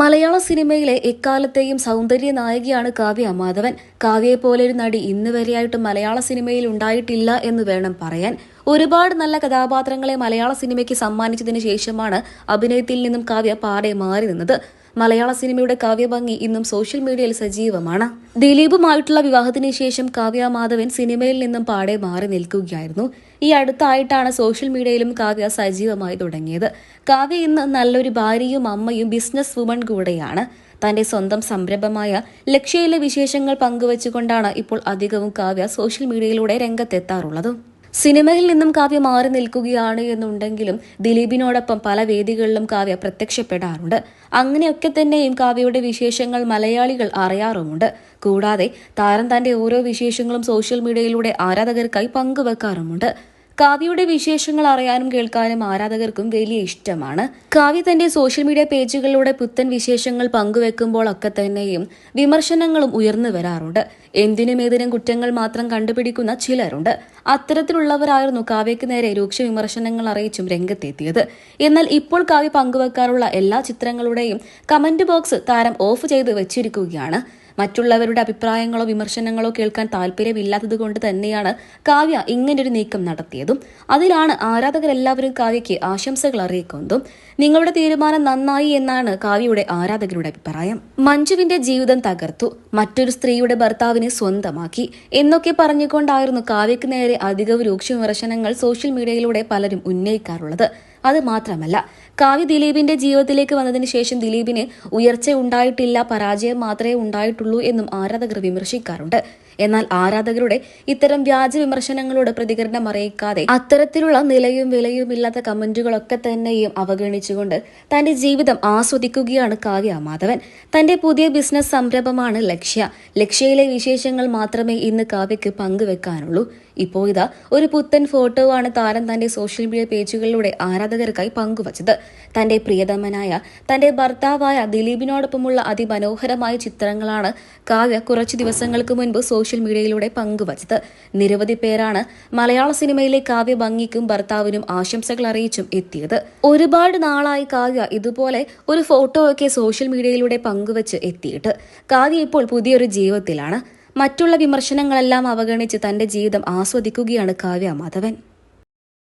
മലയാള സിനിമയിലെ എക്കാലത്തെയും സൗന്ദര്യ നായികയാണ് കാവ്യ മാധവൻ കാവ്യയെ പോലെ ഒരു നടി ഇന്ന് വരെയായിട്ട് മലയാള സിനിമയിൽ ഉണ്ടായിട്ടില്ല എന്ന് വേണം പറയാൻ. ഒരുപാട് നല്ല കഥാപാത്രങ്ങളെ മലയാള സിനിമയ്ക്ക് സമ്മാനിച്ചതിന് ശേഷമാണ് അഭിനയത്തിൽ നിന്നും കാവ്യ പാടെ മാറി നിന്നത്. മലയാള സിനിമയുടെ കാവ്യഭംഗി ഇന്നും സോഷ്യൽ മീഡിയയിൽ സജീവമാണ്. ദിലീപുമായിട്ടുള്ള വിവാഹത്തിന് ശേഷം കാവ്യ മാധവൻ സിനിമയിൽ നിന്നും പാടെ മാറി നിൽക്കുകയായിരുന്നു. ഈ അടുത്തായിട്ടാണ് സോഷ്യൽ മീഡിയയിലും കാവ്യ സജീവമായി തുടങ്ങിയത്. കാവ്യ ഇന്ന് നല്ലൊരു ഭാര്യയും അമ്മയും ബിസിനസ് വുമൺ കൂടെയാണ്. തന്റെ സ്വന്തം സംരംഭമായ ലക്ഷ്യയിലെ വിശേഷങ്ങൾ പങ്കുവച്ചുകൊണ്ടാണ് ഇപ്പോൾ അധികവും കാവ്യ സോഷ്യൽ മീഡിയയിലൂടെ രംഗത്തെത്താറുള്ളത്. സിനിമയിൽ നിന്നും കാവ്യ മാറി നിൽക്കുകയാണ് എന്നുണ്ടെങ്കിലും ദിലീപിനോടൊപ്പം പല വേദികളിലും കാവ്യ പ്രത്യക്ഷപ്പെടാറുണ്ട്. അങ്ങനെയൊക്കെ തന്നെയും കാവ്യയുടെ വിശേഷങ്ങൾ മലയാളികൾ അറിയാറുമുണ്ട്. കൂടാതെ താരം തന്റെ ഓരോ വിശേഷങ്ങളും സോഷ്യൽ മീഡിയയിലൂടെ ആരാധകർക്കായി പങ്കുവെക്കാറുമുണ്ട്. കാവ്യയുടെ വിശേഷങ്ങൾ അറിയാനും കേൾക്കാനും ആരാധകർക്കും വലിയ ഇഷ്ടമാണ്. കാവ്യ തന്റെ സോഷ്യൽ മീഡിയ പേജുകളിലൂടെ പുത്തൻ വിശേഷങ്ങൾ പങ്കുവെക്കുമ്പോൾ ഒക്കെ തന്നെയും വിമർശനങ്ങളും ഉയർന്നു വരാറുണ്ട്. എന്തിനും ഏതിനും കുറ്റങ്ങൾ മാത്രം കണ്ടുപിടിക്കുന്ന ചിലരുണ്ട്. അത്തരത്തിലുള്ളവരായിരുന്നു കാവ്യയ്ക്ക് നേരെ രൂക്ഷ വിമർശനങ്ങൾ അറിയിച്ചും രംഗത്തെത്തിയത്. എന്നാൽ ഇപ്പോൾ കാവ്യ പങ്കുവെക്കാറുള്ള എല്ലാ ചിത്രങ്ങളുടെയും കമന്റ് ബോക്സ് താരം ഓഫ് ചെയ്ത് വെച്ചിരിക്കുകയാണ്. മറ്റുള്ളവരുടെ അഭിപ്രായങ്ങളോ വിമർശനങ്ങളോ കേൾക്കാൻ താല്പര്യമില്ലാത്തത് കൊണ്ട് തന്നെയാണ് കാവ്യ ഇങ്ങനൊരു നീക്കം നടത്തിയതും. അതിലാണ് ആരാധകരെല്ലാവരും കാവ്യയ്ക്ക് ആശംസകൾ അറിയിക്കുന്നതും. നിങ്ങളുടെ തീരുമാനം നന്നായി എന്നാണ് കാവ്യയുടെ ആരാധകരുടെ അഭിപ്രായം. മഞ്ജുവിന്റെ ജീവിതം തകർത്തു. മറ്റൊരു സ്ത്രീയുടെ ഭർത്താവിനെ സ്വന്തമാക്കി. എന്നൊക്കെ പറഞ്ഞുകൊണ്ടായിരുന്നു കാവ്യയ്ക്ക് നേരെ അധികവും രൂക്ഷ വിമർശനങ്ങൾ സോഷ്യൽ മീഡിയയിലൂടെ പലരും ഉന്നയിക്കാറുള്ളത്. അത് മാത്രമല്ല കാവ്യ ദിലീപിന്റെ ജീവിതത്തിലേക്ക് വന്നതിന് ശേഷം ദിലീപിന് ഉയർച്ച ഉണ്ടായിട്ടില്ല പരാജയം മാത്രമേ ഉണ്ടായിട്ടുള്ളൂ എന്നും ആരാധകർ വിമർശിക്കാറുണ്ട്. എന്നാൽ ആരാധകരുടെ ഇത്തരം വ്യാജ വിമർശനങ്ങളോട് പ്രതികരണം അറിയിക്കാതെ അത്തരത്തിലുള്ള നിലയും വിലയും ഇല്ലാത്ത കമന്റുകളൊക്കെ തന്നെയും അവഗണിച്ചുകൊണ്ട് തന്റെ ജീവിതം ആസ്വദിക്കുകയാണ് കാവ്യ മാധവൻ. തന്റെ പുതിയ ബിസിനസ് സംരംഭമാണ് ലക്ഷ്യ. ലക്ഷ്യയിലെ വിശേഷങ്ങൾ മാത്രമേ ഇന്ന് കാവ്യക്ക് പങ്കുവെക്കാനുള്ളൂ. ഇപ്പോ ഇതാ ഒരു പുത്തൻ ഫോട്ടോ ആണ് താരം തന്റെ സോഷ്യൽ മീഡിയ പേജുകളിലൂടെ ആരാധകർക്കായി പങ്കുവച്ചത്. തന്റെ പ്രിയതമനായ തന്റെ ഭർത്താവായ ദിലീപിനോടൊപ്പമുള്ള അതിമനോഹരമായ ചിത്രങ്ങളാണ് കാവ്യ കുറച്ചു ദിവസങ്ങൾക്ക് മുൻപ് സോഷ്യൽ മീഡിയയിലൂടെ പങ്കുവച്ചത്. നിരവധി പേരാണ് മലയാള സിനിമയിലെ കാവ്യ ഭംഗിക്കും ഭർത്താവിനും ആശംസകൾ അറിയിച്ചും എത്തിയത്. ഒരുപാട് നാളായി കാവ്യ ഇതുപോലെ ഒരു ഫോട്ടോ ഒക്കെ സോഷ്യൽ മീഡിയയിലൂടെ പങ്കുവച്ച് എത്തിയിട്ട്. കാവ്യ ഇപ്പോൾ പുതിയൊരു ജീവിതത്തിലാണ്. മറ്റുള്ള വിമർശനങ്ങളെല്ലാം അവഗണിച്ച് തന്റെ ജീവിതം ആസ്വദിക്കുകയാണ് കാവ്യ മാധവൻ.